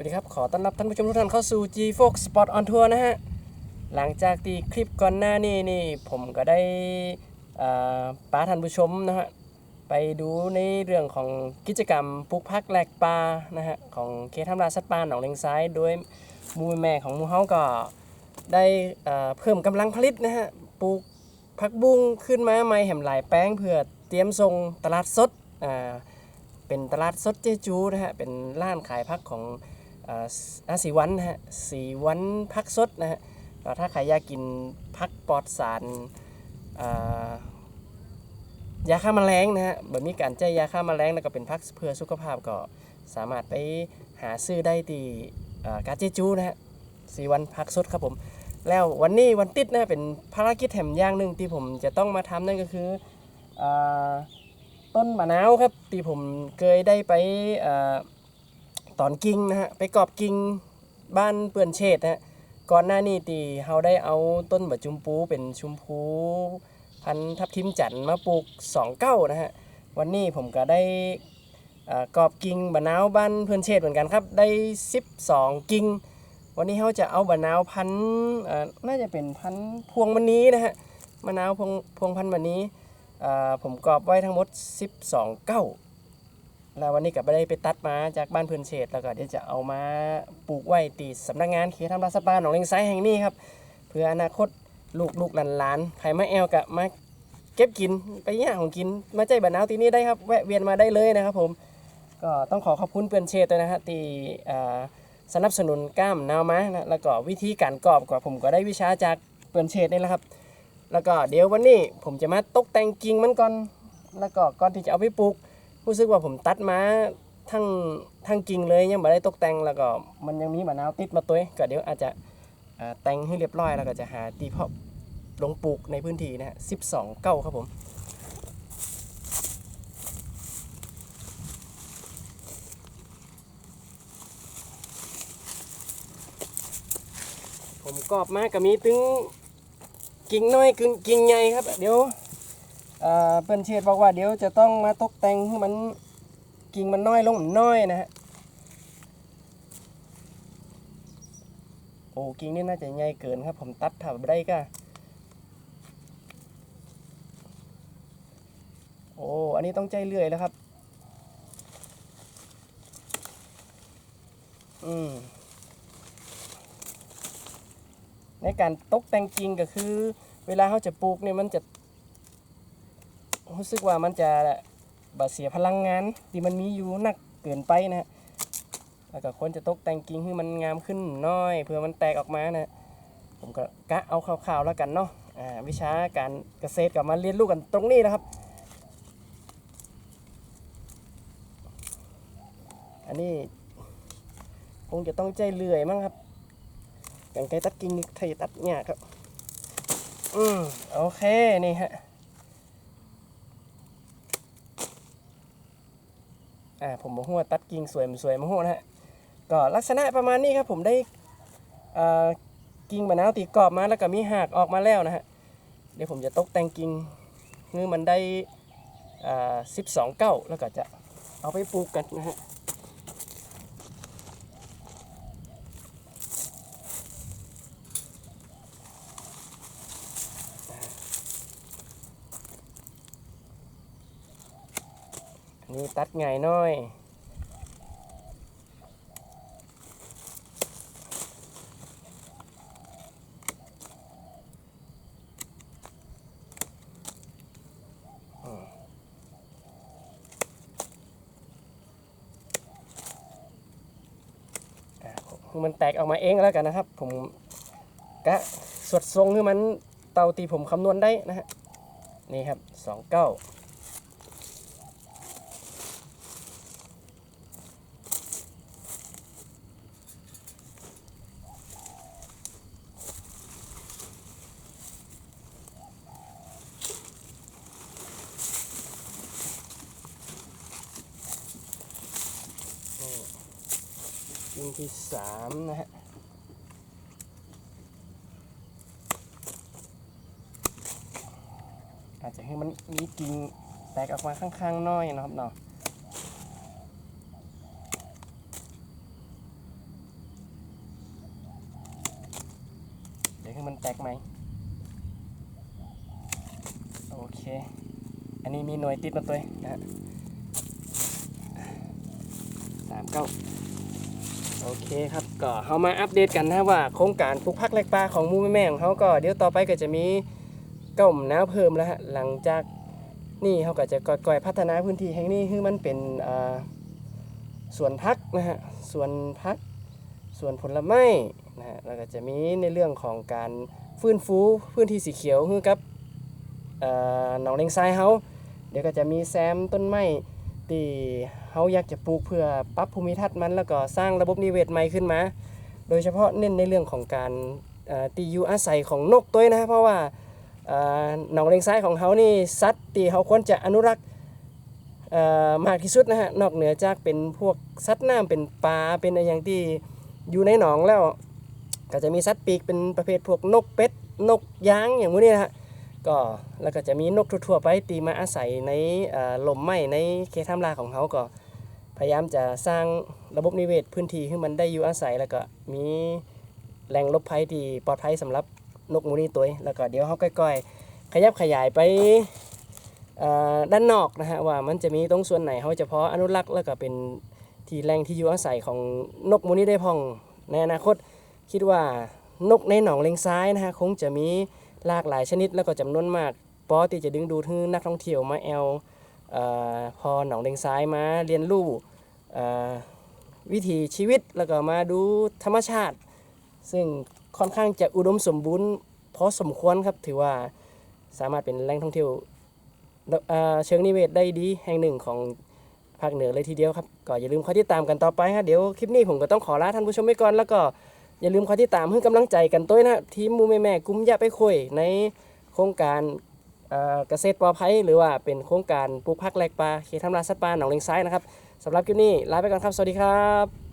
วัสดีครับ ขอต้อนรับท่านผู้ชมทุกท่านเข้าสู่ G Fox Spot on Tour นะฮะ หลังจากที่คลิปก่อนหน้านี้นี่ผมก็ได้ป้าท่านผู้ชมนะฮะ ไปดูในเรื่องของกิจกรรมปลูกพักแหลกปลานะฮะ ของเขตทำลาสัตว์ป่าหนองเลงซ้ายโดยมูแม่ของมูเฮาก็ได้เพิ่มกำลังผลิตนะฮะ ปลูกผักบุ้งขึ้นมาใหม่แหมหลายแป้งเพื่อเตรียมส่งตลาดสดอ่าเป็นตลาดสดเจจูนะฮะ เป็นร้านขายพักของ อ่าสีวันนะฮะสีวันพักสดนะฮะถ้าใครอยากกินพักปลอดสารยาฆ่าแมลงนะฮะแบบมีการแจ้ยาฆ่าแมลงแล้วก็เป็นพักเพื่อสุขภาพก็สามารถไปหาซื้อได้ที่อ่ากาเจจูนะฮะสีวันพักสดครับผมแล้ววันนี้วันติดนะเป็นภารกิจแถมอย่างหนึ่งที่ผมจะต้องมาทำนั่นก็คืออต้นมะนาวครับที่ผมเคยได้ไปอ ตอนกิ่งนะฮะไปกอบกิ่งบ้านเปื่อนเชษนะฮะก่อนหน้านี้ที่เราได้เอาต้นบะจุมพูเป็นชุมพูพันทับทิมจันทร์มาปลูกสองเก้านะฮะวันนี้ผมก็ได้อ่ากอบกิ่งบะนาวบ้านเพื่อนเชษเหมือนกันครับ ได้ 12 กิ่งวันนี้เขาจะเอาบะนาวพันธ์อ่อน่าจะเป็นพันธ์พวงมณีนะฮะมะนาวพวงพวงพันธุ์มณีอ่าผมกรอบไว้ทั้งหมด 12 เก้า แล้ววันนี้ก็ไปได้ไปตัดมาจากบ้านเพื่อนเฉดแล้วก็เดี๋ยวจะเอามาปลูกไว้ตีสำนักงานเขตทำรัฐบาลหนองเลงไซแห่งนี้ครับ เพื่ออนาคตลูกลูกหลานหลานใครมาแอลกะมาเก็บกินไปย่างของกิน มาใจบะนาวตีนี้ได้ครับแวะเวียนมาได้เลยนะครับผมก็ต้องขอขอบคุณเพื่อนเชดด้วยนะฮะที่สนับสนุนกล้ามนาวมานะแล้วก็วิธีการกรอบก็ผมก็ได้วิชาจากเปื่อนเชดนี่แหละครับ แล้วก็เดี๋ยววันนี้ผมจะมาตกแต่งกิ่งมันก่อน แล้วก็ก่อนที่จะเอาไปปลูก รู้สึกว่าผมตัดมาทั้งทั้งกิ่งเลยยังไม่ได้ตกแต่งแล้วก็มันยังมีมะนาวติดมาตัวก็เดี๋ยวอาจจะแต่งให้เรียบร้อยแล้วก็จะหาตีเพาะลงปลูกในพื้นที่นะฮะ12เก้าครับผมผมกรอบมากกับมีถึงกิ่งน้อยกึ่งกิ่งใหญ่ครับ เดี๋ยว เปิ้นเชษบอกว่าเดี๋ยวจะต้องมาตกแต่งให้มันกิ่งมันน้อยลงน้อยนะฮะโอ้กิ่งนี่น่าจะใหญ่เกินครับ ผมตัดถ้าได้ก็โอ้อันนี้ต้องใจเลื่อยแล้วครับ อืมในการตกแต่งกิ่งก็คือ เวลาเขาจะปลูกเนี่ยมันจะ รู้สึกว่ามันจะบาเสียพลังงานที่มันมีอยู่หนักเกินไปนะฮะแล้วก็ควรจะตกแต่งกิ่งให้มันงามขึ้นน้อยเพื่อมันแตกออกมานะผมก็กะเอาคร่าวๆแล้วกันเนาะอ่าวิชาการเกษตรกับมาเรียนรู้กันตรงนี้นะครับ อันนี้คงจะต้องใจเลื่อยมั้งครับกันไกรตัดกิ่งไทยตัดเนี่ยครับ อืมโอเค นี่ฮะ อ่าผมมาหัวตัดกิ่งสวยมันสวยมาหัวนะฮะก็ลักษณะประมาณนี้ครับผมได้อ่ากิ่งมะนาวตีกรอบมาแล้วก็มีหากออกมาแล้วนะฮะเดี๋ยวผมจะตกแต่งกิ่งมือมันได้อ่าสิบสองเก้าแล้วก็จะเอาไปปลูกกันนะฮะ นนี้ตัดง่ายหน้อยอะคือมันแตกออกมาเองแล้วกันนะครับ ผมกะสวดทรงคือมันเตาตีผมคำนวณได้นะฮะนี่ครับสองเก้า ที่สามนะฮะอาจจะให้มันมีกิ่งแตกออกมาข้างๆน้อยนะครับเนาะเดี๋ยวให้มันแตกไหมโอเค อันนี้มีหน่วยติดมาตัวนะฮะสามเก้า โอเคครับก็เขามาอัปเดตกันนะว่าโครงการปลูกพักแลกปลาของมูแม่แม่ของเขาก็เดี๋ยวต่อไปก็จะมีก้าหมน้าเพิ่มแล้วฮะหลังจากนี่เขาก็จะก่อยพัฒนาพื้นที่แห่งนี้ให้มันเป็นอ่าสวนพักนะฮะสวนพักสวนผลไม้นะฮะแล้วก็จะมีในเรื่องของการฟื้นฟูพื้นที่สีเขียวคือกับหนองเลงทรายเฮาเดี๋ยวก็จะมีแซมต้นไม้ ที่เฮาอยากจะปลูกเพื่อปรับภูมิทัศน์มันแล้วก็สร้างระบบนิเวศใหม่ขึ้นมา โดยเฉพาะเน้นในเรื่องของการตีอยู่อาศัยของนกตัวนะเพราะว่าหนองเลงซ้ายของเขานี่สัตว์ที่เขาควรจะอนุรักษ์มากที่สุดนะฮะนอกเหนือจากเป็นพวกสัตว์น้ำเป็นปลาเป็นอะไรอย่างที่อยู่ในหนองแล้ว ก็จะมีสัตว์ปีกเป็นประเภทพวกนกเป็ดนกย้างอย่างพวกนี้นะฮะ ก็แล้วก็จะมีนกทั่วๆไปตีมาอาศัยในหล่มไม้ในเขตทำลาของเขาก็พยายามจะสร้างระบบนิเวศพื้นที่ให้มันได้อยู่อาศัย แล้วก็มีแหล่งลบภัยที่ปลอดภัยสำหรับนกมูนี่ตัวแล้วก็เดี๋ยวเขาก้อยๆ ขยับขยายไปด้านนอกนะฮะว่ามันจะมีตรงส่วนไหนเขาจะเพาะอนุรักษ์แล้วก็เป็นที่แหล่งที่อยู่อาศัยของนกมูนี่ได้พองในอนาคตคิดว่านกในหนองเลงซ้ายนะฮะคงจะมี หลากหลายชนิดแล้วก็จำนวนมากพอที่จะดึงดูดให้นักท่องเที่ยวมาแอลออพอหนองเลงซ้ายมาเรียนรู้วิถีชีวิตแล้วก็มาดูธรรมชาติ ซึ่งค่อนข้างจะอุดมสมบูรณ์พอสมควรครับถือว่าสามารถเป็นแหล่งท่องเที่ยวเอ่อเชิงนิเวศได้ดีแห่งหนึ่งของภาคเหนือเลยทีเดียวครับ ก็อย่าลืมคอยติดตามกันต่อไปฮะเดี๋ยวคลิปนี้ผมก็ต้องขอลาท่านผู้ชมไปก่อนแล้วก็ อย่าลืมคอยติดตามเพื่อกำลังใจกันตัวนะทีมมูแม่แม่กุ้มยะไปคุยในโครงการเอ่อเกษตรปลอดภัยหรือว่าเป็นโครงการปลูกผักแหลกปลาเขตทำลายสัตว์ป่าหนองเลงซ้ายนะครับสำหรับคลิปนี้ลาไปก่อนครับ สวัสดีครับ